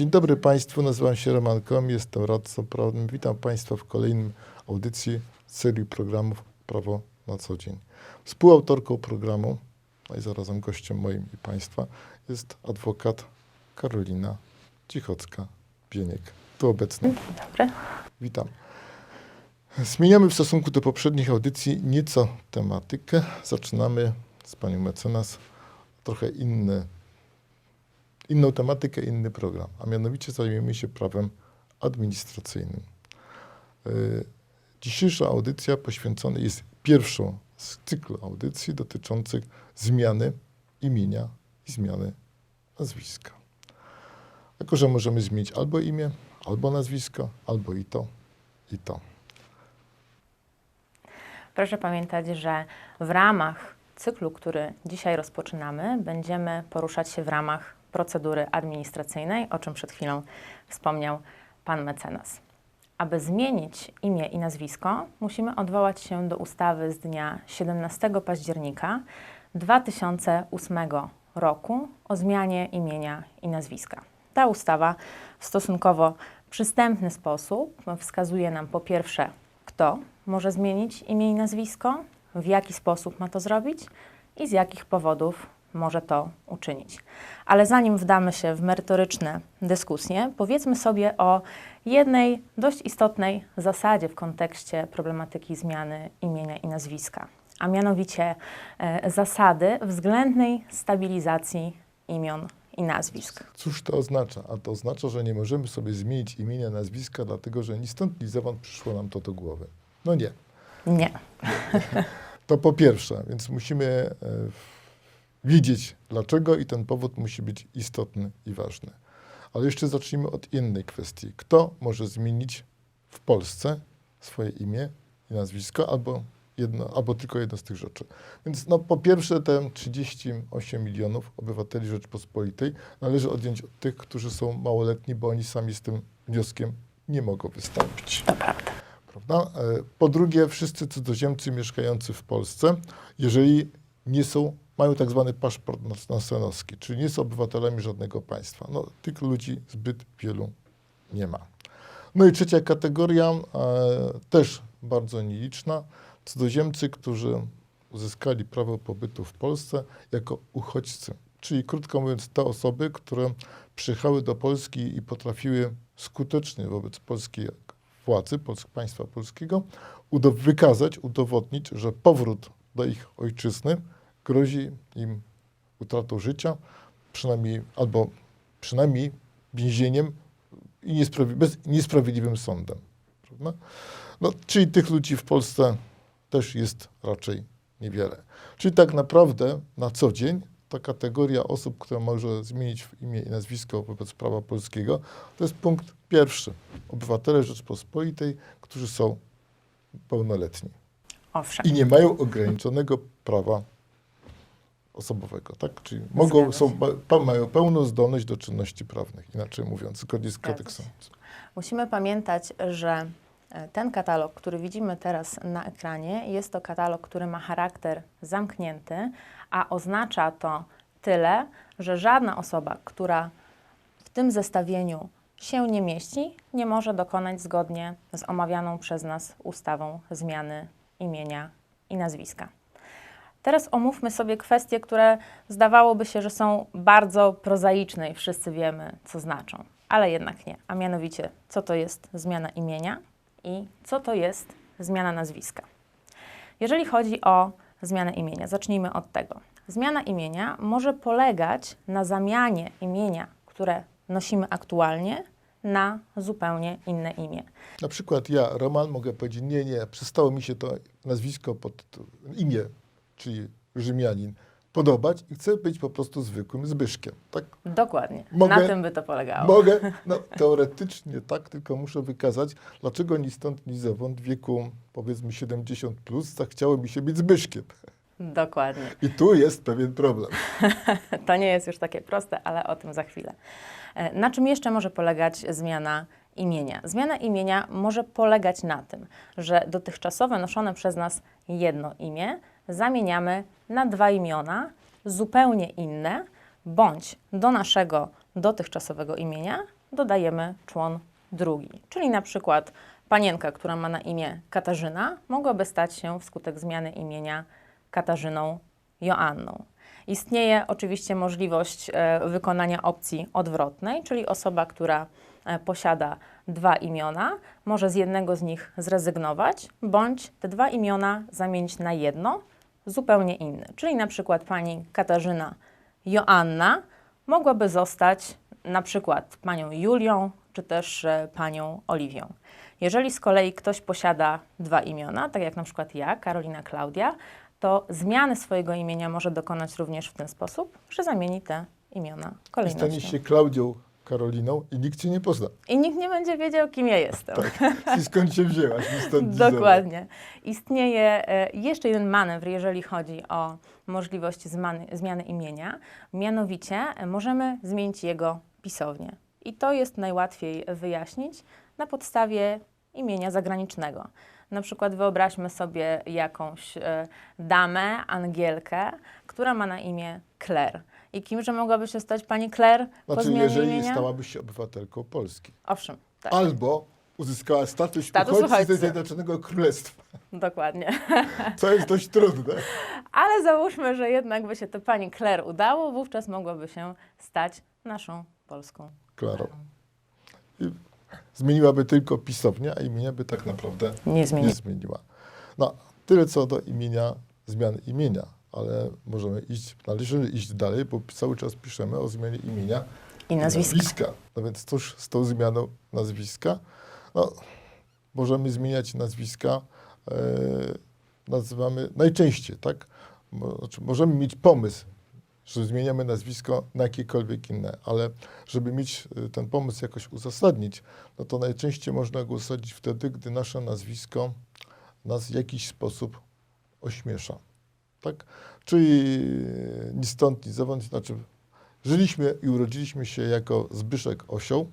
Dzień dobry Państwu, nazywam się Roman Kom, jestem radcą prawnym. Witam Państwa w kolejnym audycji z serii programów Prawo na co dzień. Współautorką programu, no i zarazem gościem moim i Państwa, jest adwokat Karolina Cichocka-Bieniek. Tu obecny. Dobry. Witam. Zmieniamy w stosunku do poprzednich audycji nieco tematykę. Zaczynamy z panią mecenas trochę inny, inną tematykę, inny program, a mianowicie zajmiemy się prawem administracyjnym. Y, Dzisiejsza audycja poświęcona jest pierwszą z cyklu audycji dotyczących zmiany imienia i zmiany nazwiska. Jako, że możemy zmienić albo imię, albo nazwisko, albo i to, i to. Proszę pamiętać, że w ramach cyklu, który dzisiaj rozpoczynamy, będziemy poruszać się w ramach procedury administracyjnej, o czym przed chwilą wspomniał Pan mecenas. Aby zmienić imię i nazwisko, musimy odwołać się do ustawy z dnia 17 października 2008 roku o zmianie imienia i nazwiska. Ta ustawa w stosunkowo przystępny sposób wskazuje nam po pierwsze, kto może zmienić imię i nazwisko, w jaki sposób ma to zrobić i z jakich powodów może to uczynić. Ale zanim wdamy się w merytoryczne dyskusje, powiedzmy sobie o jednej dość istotnej zasadzie w kontekście problematyki zmiany imienia i nazwiska, a mianowicie e, zasady względnej stabilizacji imion i nazwisk. Cóż to oznacza? A to oznacza, że nie możemy sobie zmienić imienia, nazwiska, dlatego że ni stąd, ni zowąd przyszło nam to do głowy. No nie. Nie. To po pierwsze, więc musimy e, wiedzieć dlaczego i ten powód musi być istotny i ważny. Ale jeszcze zacznijmy od innej kwestii. Kto może zmienić w Polsce swoje imię i nazwisko albo, jedno, albo tylko jedno z tych rzeczy? Więc no, po pierwsze te 38 milionów obywateli Rzeczpospolitej należy odjąć od tych, którzy są małoletni, bo oni sami z tym wnioskiem nie mogą wystąpić. To prawda. Prawda? E, Po drugie, wszyscy cudzoziemcy mieszkający w Polsce, jeżeli nie są, mają tak zwany paszport nasenowski, czyli nie są obywatelami żadnego państwa. No, tych ludzi zbyt wielu nie ma. No i trzecia kategoria, e, też bardzo nieliczna, cudzoziemcy, którzy uzyskali prawo pobytu w Polsce jako uchodźcy. Czyli krótko mówiąc, te osoby, które przyjechały do Polski i potrafiły skutecznie wobec polskiej władzy, państwa polskiego, wykazać, udowodnić, że powrót do ich ojczyzny grozi im utratą życia, przynajmniej albo przynajmniej więzieniem i niesprawi- bez, niesprawiedliwym sądem. Prawda? No, czyli tych ludzi w Polsce też jest raczej niewiele. Czyli tak naprawdę na co dzień ta kategoria osób, która może zmienić imię i nazwisko wobec prawa polskiego, to jest punkt pierwszy. Obywatele Rzeczpospolitej, którzy są pełnoletni Owszem. i nie mają ograniczonego prawa osobowego, tak? Czyli mogą, są, mają pełną zdolność do czynności prawnych, inaczej mówiąc, zgodnie z kodeksem. Musimy pamiętać, że e, ten katalog, który widzimy teraz na ekranie, jest to katalog, który ma charakter zamknięty, a oznacza to tyle, że żadna osoba, która w tym zestawieniu się nie mieści, nie może dokonać zgodnie z omawianą przez nas ustawą zmiany imienia i nazwiska. Teraz omówmy sobie kwestie, które zdawałoby się, że są bardzo prozaiczne i wszyscy wiemy, co znaczą, ale jednak nie. A mianowicie, co to jest zmiana imienia i co to jest zmiana nazwiska. Jeżeli chodzi o zmianę imienia, zacznijmy od tego. Zmiana imienia może polegać na zamianie imienia, które nosimy aktualnie, na zupełnie inne imię. Na przykład ja, Roman, mogę powiedzieć, nie, nie, przestało mi się to nazwisko pod imię, czyli Rzymianin, podobać i chcę być po prostu zwykłym Zbyszkiem. Tak? Dokładnie. Mogę- na tym by to polegało. Mogę, no teoretycznie tak, tylko muszę wykazać, dlaczego ni stąd, ni zowąd w wieku powiedzmy 70 plus zachciało mi się być Zbyszkiem. Dokładnie. I tu jest pewien problem. To nie jest już takie proste, ale o tym za chwilę. E, Na czym jeszcze może polegać zmiana imienia? Zmiana imienia może polegać na tym, że dotychczasowe noszone przez nas jedno imię zamieniamy na dwa imiona zupełnie inne, bądź do naszego dotychczasowego imienia dodajemy człon drugi. Czyli na przykład panienka, która ma na imię Katarzyna, mogłaby stać się wskutek zmiany imienia Katarzyną Joanną. Istnieje oczywiście możliwość e, wykonania opcji odwrotnej, czyli osoba, która e, posiada dwa imiona, może z jednego z nich zrezygnować, bądź te dwa imiona zamienić na jedno, zupełnie inne. Czyli na przykład pani Katarzyna Joanna mogłaby zostać na przykład panią Julią, czy też e, panią Oliwią. Jeżeli z kolei ktoś posiada dwa imiona, tak jak na przykład ja, Karolina Klaudia, to zmiany swojego imienia może dokonać również w ten sposób, że zamieni te imiona I stanie kolejnością. się Klaudią Karoliną i nikt cię nie pozna. I nikt nie będzie wiedział, kim ja jestem. I skąd się wzięłaś? stąd. Dokładnie. Istnieje e, jeszcze jeden manewr, jeżeli chodzi o możliwość zmiany, zmiany imienia. Mianowicie e, możemy zmienić jego pisownię. I to jest najłatwiej wyjaśnić na podstawie imienia zagranicznego. Na przykład wyobraźmy sobie jakąś e, damę, Angielkę, która ma na imię Claire. I kimże mogłaby się stać pani Claire po Znaczy, zmianie jeżeli imienia? stałabyś się obywatelką Polski. Owszem, tak, Albo uzyskała status, Status uchodźcy uchodźcy. ze Zjednoczonego Królestwa, dokładnie. co jest dość trudne. Ale załóżmy, że jednak by się to pani Claire udało, wówczas mogłaby się stać naszą polską. Klarą. I zmieniłaby tylko pisownię, a imienia by tak naprawdę Nie zmieni. nie zmieniła. No, tyle co do imienia, zmiany imienia, ale możemy iść, należy iść dalej, bo cały czas piszemy o zmianie imienia I nazwiska. No więc cóż z tą zmianą nazwiska? No, możemy zmieniać nazwiska, e, nazywamy najczęściej, tak? Mo, znaczy, możemy mieć pomysł, że zmieniamy nazwisko na jakiekolwiek inne, ale żeby mieć e, ten pomysł jakoś uzasadnić, no to najczęściej można go uzasadnić wtedy, gdy nasze nazwisko nas w jakiś sposób ośmiesza. Tak? Czyli ni stąd, ni zowąd, znaczy żyliśmy i urodziliśmy się jako Zbyszek Osioł,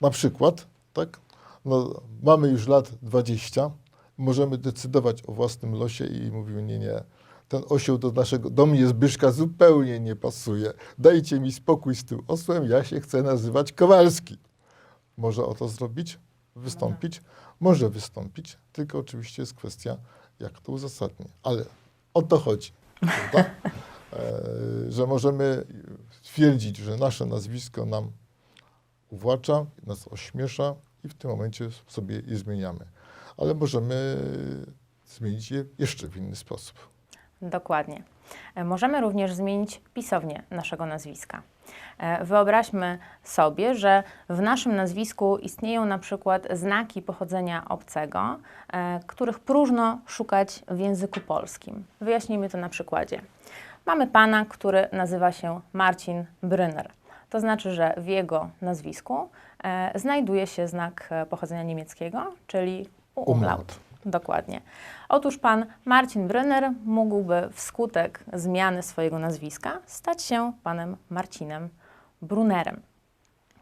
na przykład, tak? No, mamy już lat 20, możemy decydować o własnym losie i mówimy, nie, nie, ten osioł do naszego, do mnie Zbyszka zupełnie nie pasuje. Dajcie mi spokój z tym osłem, ja się chcę nazywać Kowalski. Może o to zrobić, wystąpić? Może wystąpić, tylko oczywiście jest kwestia, jak to uzasadnię. Ale o to chodzi? E, że możemy twierdzić, że nasze nazwisko nam uwłacza, nas ośmiesza i w tym momencie sobie je zmieniamy. Ale możemy zmienić je jeszcze w inny sposób. Dokładnie. E, Możemy również zmienić pisownię naszego nazwiska. E, Wyobraźmy sobie, że w naszym nazwisku istnieją na przykład znaki pochodzenia obcego, e, których próżno szukać w języku polskim. Wyjaśnijmy to na przykładzie. Mamy pana, który nazywa się Marcin Brynner. To znaczy, że w jego nazwisku e, znajduje się znak pochodzenia niemieckiego, czyli umlaut. Umlaut. Dokładnie. Otóż pan Marcin Brynner mógłby wskutek zmiany swojego nazwiska stać się panem Marcinem Brunnerem.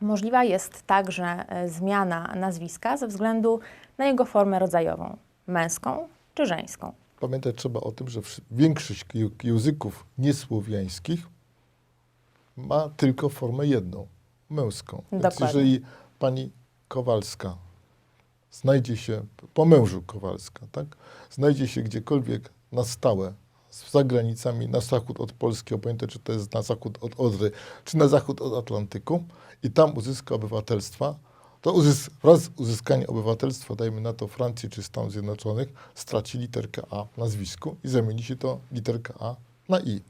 Możliwa jest także e, zmiana nazwiska ze względu na jego formę rodzajową, męską czy żeńską. Pamiętać trzeba o tym, że większość języków niesłowiańskich ma tylko formę jedną, męską. Więc Dokładnie. jeżeli pani Kowalska znajdzie się, po mężu Kowalska, tak, znajdzie się gdziekolwiek na stałe, za granicami, na zachód od Polski, obojętnie czy to jest na zachód od Odry, czy na zachód od Atlantyku i tam uzyska obywatelstwa, to uzys- wraz z uzyskaniem obywatelstwa, dajmy na to Francji czy Stanów Zjednoczonych, straci literkę A w nazwisku i zamieni się to literka A na I.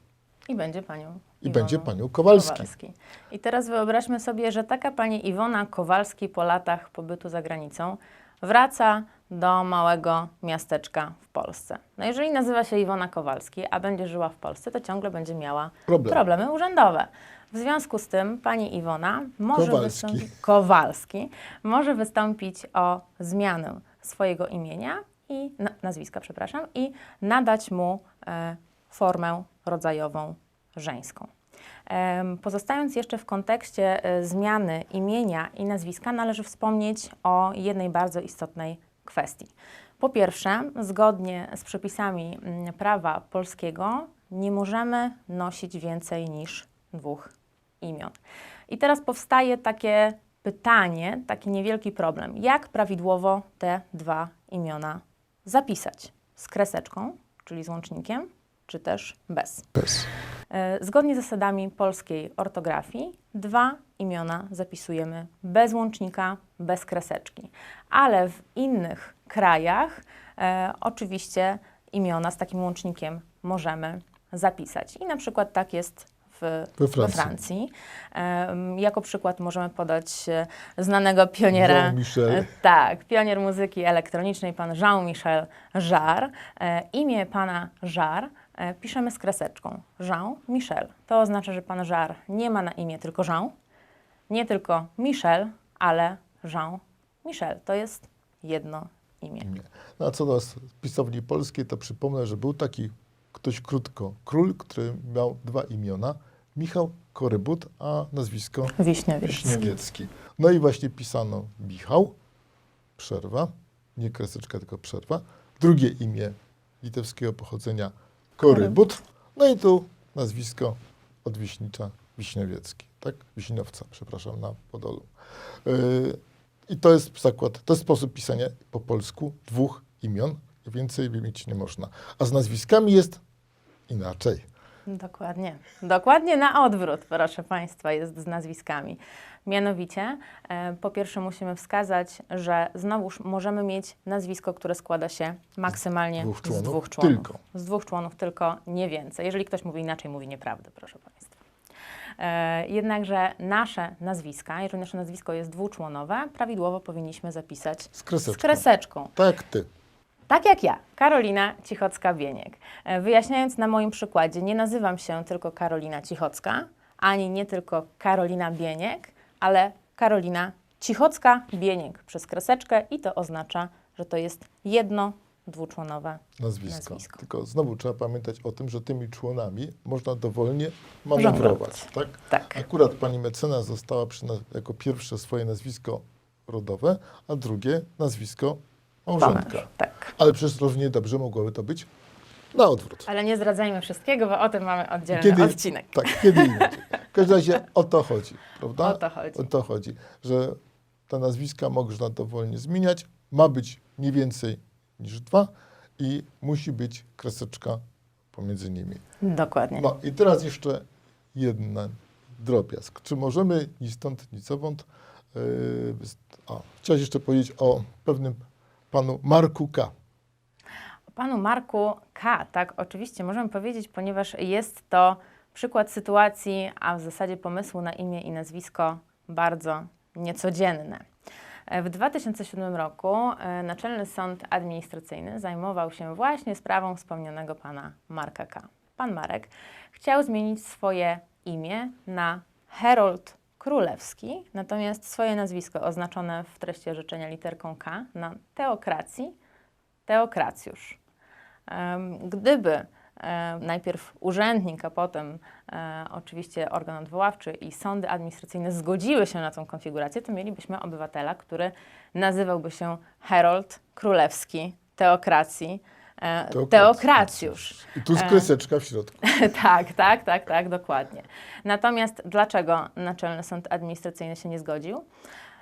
I będzie panią. I Iwoną będzie panią Kowalski. Kowalski. I teraz wyobraźmy sobie, że taka pani Iwona Kowalski po latach pobytu za granicą wraca do małego miasteczka w Polsce. No jeżeli nazywa się Iwona Kowalski, a będzie żyła w Polsce, to ciągle będzie miała Problem. problemy urzędowe. W związku z tym pani Iwona może Kowalski. wystąpić, Kowalski może wystąpić o zmianę swojego imienia i na, nazwiska, przepraszam, i nadać mu e, formę rodzajową żeńską. Pozostając jeszcze w kontekście e, zmiany imienia i nazwiska, należy wspomnieć o jednej bardzo istotnej kwestii. Po pierwsze, zgodnie z przepisami mm, prawa polskiego, nie możemy nosić więcej niż dwóch imion. I teraz powstaje takie pytanie, taki niewielki problem. Jak prawidłowo te dwa imiona zapisać? Z kreseczką, czyli z łącznikiem, czy też bez? Bez. E, Zgodnie z zasadami polskiej ortografii, dwa imiona zapisujemy bez łącznika, bez kreseczki. Ale w innych krajach e, oczywiście imiona z takim łącznikiem możemy zapisać. I na przykład tak jest w, We Francji. Francji. Em, jako przykład możemy podać e, znanego pioniera. Jean-Michel. E, Tak, pionier muzyki elektronicznej, pan Jean-Michel Jarre. E, imię pana Jarre e, piszemy z kreseczką. Jean-Michel. To oznacza, że pan Jarre nie ma na imię tylko Jean, nie tylko Michel, ale Jean-Michel. To jest jedno imię. No a co do pisowni polskiej, to przypomnę, że był taki ktoś krótko, król, który miał dwa imiona. Michał Korybut, a nazwisko. Wiśniewiecki. No i właśnie pisano Michał, przerwa, nie kreseczka, tylko przerwa. Drugie imię litewskiego pochodzenia Korybut. No i tu nazwisko od Wiśnicza Wiśniowiecki, tak? Wiśniowca, przepraszam, na Podolu. Yy, I to jest zakład, to jest sposób pisania po polsku dwóch imion. Więcej mieć nie można. A z nazwiskami jest inaczej. Dokładnie. Dokładnie na odwrót, proszę Państwa, jest z nazwiskami. Mianowicie, e, po pierwsze musimy wskazać, że znowuż możemy mieć nazwisko, które składa się maksymalnie dwóch z członów? dwóch członów. Tylko. Z dwóch członów, tylko nie więcej. Jeżeli ktoś mówi inaczej, mówi nieprawdę, proszę Państwa. E, jednakże nasze nazwiska, jeżeli nasze nazwisko jest dwuczłonowe, prawidłowo powinniśmy zapisać Z kreseczką. z kreseczką. Tak ty. Tak jak ja, Karolina Cichocka-Bieniek. E, Wyjaśniając na moim przykładzie, nie nazywam się tylko Karolina Cichocka, ani nie tylko Karolina Bieniek, ale Karolina Cichocka-Bieniek przez kreseczkę i to oznacza, że to jest jedno dwuczłonowe nazwisko. Nazwisko. Tylko znowu trzeba pamiętać o tym, że tymi członami można dowolnie manewrować. Tak? Tak. Akurat pani mecenas została jako pierwsze swoje nazwisko rodowe, a drugie nazwisko małżonka. Pomęż. Tak. Ale przecież równie dobrze mogłoby to być na odwrót. Ale nie zdradzajmy wszystkiego, bo o tym mamy oddzielny odcinek. Tak, kiedy indziej. W każdym razie o to chodzi, prawda? O to chodzi. O to chodzi, że te nazwiska można dowolnie zmieniać. Ma być nie więcej niż dwa i musi być kreseczka pomiędzy nimi. Dokładnie. No i teraz jeszcze jedna drobiazg. Czy możemy ni stąd, ni zowąd... Yy, a, chciałeś jeszcze powiedzieć o pewnym panu Marku K. O panu Marku K. Tak, oczywiście możemy powiedzieć, ponieważ jest to przykład sytuacji, a w zasadzie pomysłu na imię i nazwisko bardzo niecodzienne. W 2007 roku e, Naczelny Sąd Administracyjny zajmował się właśnie sprawą wspomnianego pana Marka K. Pan Marek chciał zmienić swoje imię na Herold Królewski, natomiast swoje nazwisko oznaczone w treści orzeczenia literką K na teokracji teokracjusz. Gdyby e, najpierw urzędnik, a potem e, oczywiście organ odwoławczy i sądy administracyjne zgodziły się na tą konfigurację, to mielibyśmy obywatela, który nazywałby się Herold Królewski Teokracji e, Teokracjusz. I tu jest E. kreseczka w środku. tak, tak, tak, tak, dokładnie. Natomiast dlaczego Naczelny Sąd Administracyjny się nie zgodził?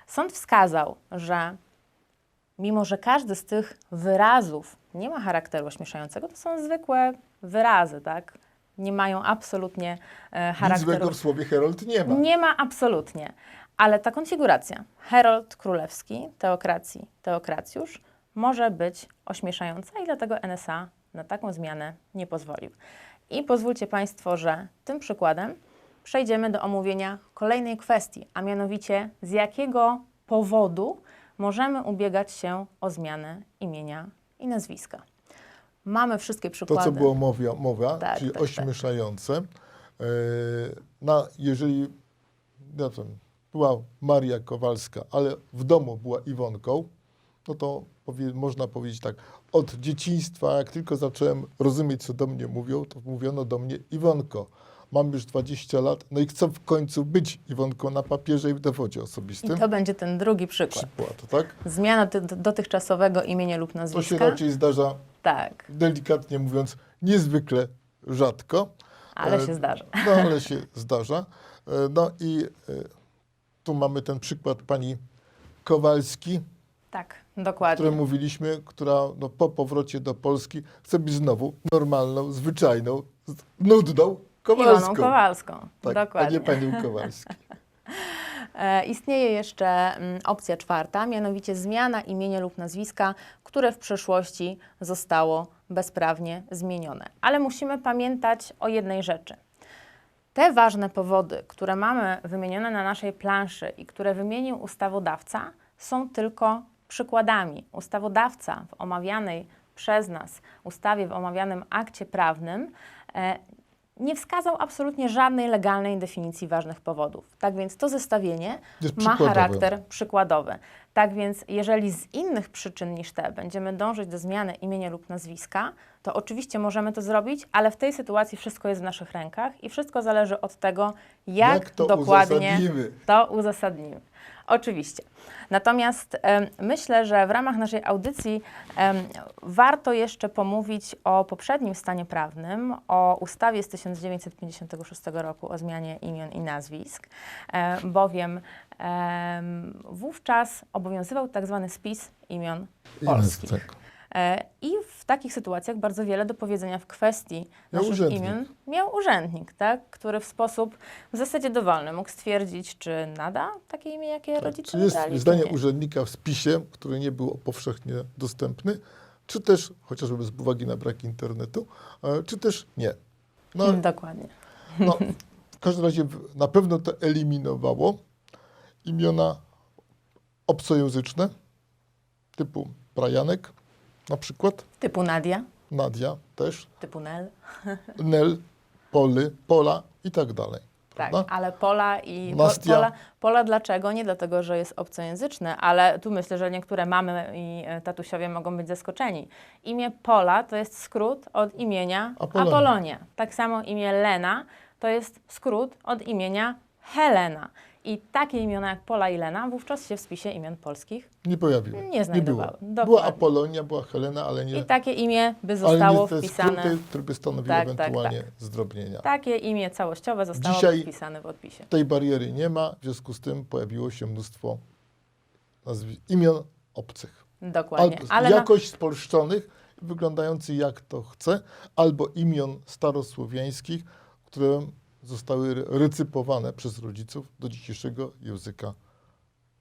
Sąd wskazał, że mimo, że każdy z tych wyrazów nie ma charakteru ośmieszającego, to są zwykłe wyrazy, tak? Nie mają absolutnie e, Nic charakteru. złego w słowie Herold nie ma. Nie ma absolutnie. Ale ta konfiguracja, Herold Królewski, teokracji, teokracjusz, może być ośmieszająca i dlatego NSA na taką zmianę nie pozwolił. I pozwólcie Państwo, że tym przykładem przejdziemy do omówienia kolejnej kwestii, a mianowicie z jakiego powodu możemy ubiegać się o zmianę imienia i nazwiska. Mamy wszystkie To, przykłady. co było mowa, mowa Tak, czyli tak, ośmieszające. E, na, jeżeli ja wiem, była Maria Kowalska, ale w domu była Iwonką, no to powie, można powiedzieć tak, od dzieciństwa, jak tylko zacząłem rozumieć, co do mnie mówią, to mówiono do mnie Iwonko. Mam już 20 lat, no i chcę w końcu być Iwonką na papierze i w dowodzie I osobistym. to będzie ten drugi przykład. Przykład, tak? Zmiana ty- dotychczasowego imienia lub To się nazwiska. raczej zdarza, Tak, delikatnie mówiąc, niezwykle rzadko. ale E, się zdarza. No ale się zdarza. E, No i e, Tu mamy ten przykład pani Kowalski, Tak, o dokładnie. której mówiliśmy, która no, po powrocie do Polski chce być znowu normalną, zwyczajną, nudną Kowalską. Iwoną Kowalską. tak, dokładnie. a nie panią Kowalski. E, Istnieje jeszcze mm, opcja czwarta, mianowicie zmiana imienia lub nazwiska, które w przeszłości zostało bezprawnie zmienione. Ale musimy pamiętać o jednej rzeczy. Te ważne powody, które mamy wymienione na naszej planszy i które wymienił ustawodawca, są tylko przykładami. Ustawodawca w omawianej przez nas ustawie, w omawianym akcie prawnym e, nie wskazał absolutnie żadnej legalnej definicji ważnych powodów. Tak więc to zestawienie ma charakter przykładowy. Tak więc, jeżeli z innych przyczyn niż te będziemy dążyć do zmiany imienia lub nazwiska, to oczywiście możemy to zrobić, ale w tej sytuacji wszystko jest w naszych rękach i wszystko zależy od tego, jak, Jak to dokładnie uzasadnimy? to uzasadnimy. Oczywiście. Natomiast myślę, że w ramach naszej audycji warto jeszcze pomówić o poprzednim stanie prawnym, o ustawie z 1956 roku o zmianie imion i nazwisk, e, bowiem em, wówczas obowiązywał tak zwany spis imion polskich. Tak. E, I w takich sytuacjach bardzo wiele do powiedzenia w kwestii Miał naszych urzędnik. imion miał urzędnik, tak? który w sposób w zasadzie dowolny mógł stwierdzić, czy nada takie imię, jakie rodzice Czy jest czy zdanie nie. urzędnika w spisie, który nie był powszechnie dostępny, czy też, chociażby z uwagi na brak internetu, e, czy też nie. No, Dokładnie. no, w każdym razie na pewno to eliminowało imiona obcojęzyczne, typu Brajanek na przykład, Typu Nadia, Nadia też, typu Nel. Nel, Poly, Pola i tak dalej. Tak, Prawda? ale Pola i Nastia. Pola, Pola dlaczego? Nie dlatego, że jest obcojęzyczne, ale tu myślę, że niektóre mamy i e, tatusiowie mogą być zaskoczeni. Imię Pola to jest skrót od imienia Apolonia. Apolonia. Tak samo imię Lena to jest skrót od imienia Helena. I takie imiona jak Pola i Lena wówczas się w spisie imion polskich Nie pojawiły. Nie nie było. znajdowały. Była. Apolonia, była Helena, ale nie, i takie imię by ale zostało nie te wpisane. skróty, które by stanowiły Tak, tak, ewentualnie zdrobnienia. Takie imię całościowe zostało Dzisiaj- wpisane w odpisie. Tej bariery nie ma, w związku z tym pojawiło się mnóstwo nazwi- imion obcych. Dokładnie. Albo Ale na, jakoś spolszczonych, wyglądających jak to chce, albo imion starosłowiańskich, które zostały re- recypowane przez rodziców do dzisiejszego języka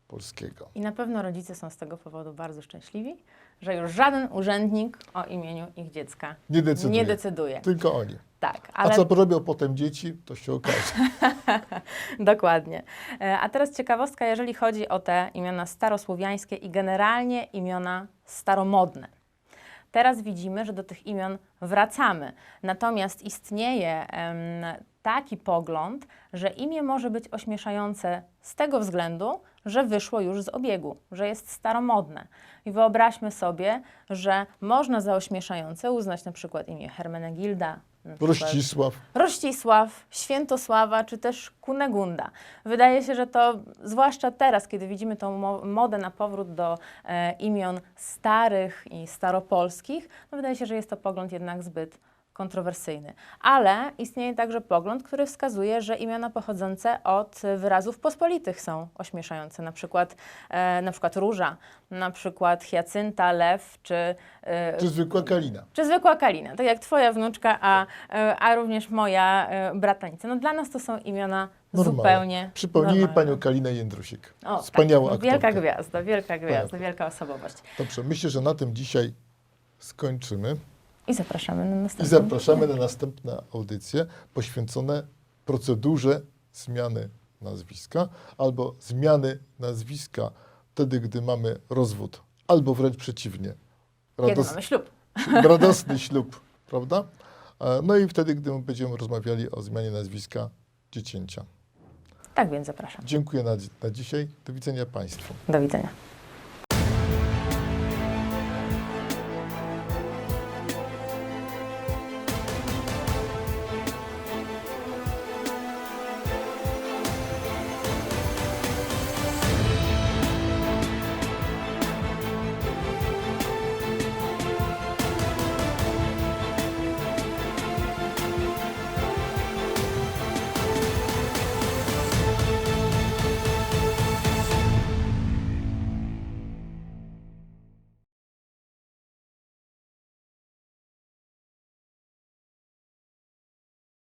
polskiego. I na pewno rodzice są z tego powodu bardzo szczęśliwi, że już żaden urzędnik o imieniu ich dziecka Nie decyduje. nie decyduje. Tylko oni. Tak, A ale co robią potem dzieci, to się okaże. dokładnie. E, A teraz ciekawostka, jeżeli chodzi o te imiona starosłowiańskie i generalnie imiona staromodne. Teraz widzimy, że do tych imion wracamy. Natomiast istnieje em, taki pogląd, że imię może być ośmieszające z tego względu, że wyszło już z obiegu, że jest staromodne. I wyobraźmy sobie, że można za ośmieszające uznać na przykład imię Hermenegilda, Rościsław. Rościsław, Świętosława czy też Kunegunda. Wydaje się, że to zwłaszcza teraz, kiedy widzimy tą mo- modę na powrót do e, imion starych i staropolskich, no wydaje się, że jest to pogląd jednak zbyt kontrowersyjny. Ale istnieje także pogląd, który wskazuje, że imiona pochodzące od wyrazów pospolitych są ośmieszające. Na przykład, e, na przykład róża, na przykład hiacynta, lew czy e, Czy zwykła Kalina. czy zwykła Kalina, tak jak twoja wnuczka, a, e, a również moja e, bratanica. No dla nas to są imiona Normalne. zupełnie Przypomnijmy normalne. panią Kalinę Jędrusik. O, Wspaniała tak, Wielka aktorka. gwiazda, wielka gwiazda, Tak. wielka osobowość. Dobrze, myślę, że na tym dzisiaj skończymy. I zapraszamy na I następną. zapraszamy na następne audycje poświęcone procedurze zmiany nazwiska albo zmiany nazwiska wtedy, gdy mamy rozwód, albo wręcz przeciwnie, Kiedy rados, mamy ślub. radosny ślub, prawda? E, No i wtedy, gdy będziemy rozmawiali o zmianie nazwiska dziecięcia. Tak więc zapraszam. Dziękuję na, na dzisiaj. Do widzenia Państwu. Do widzenia.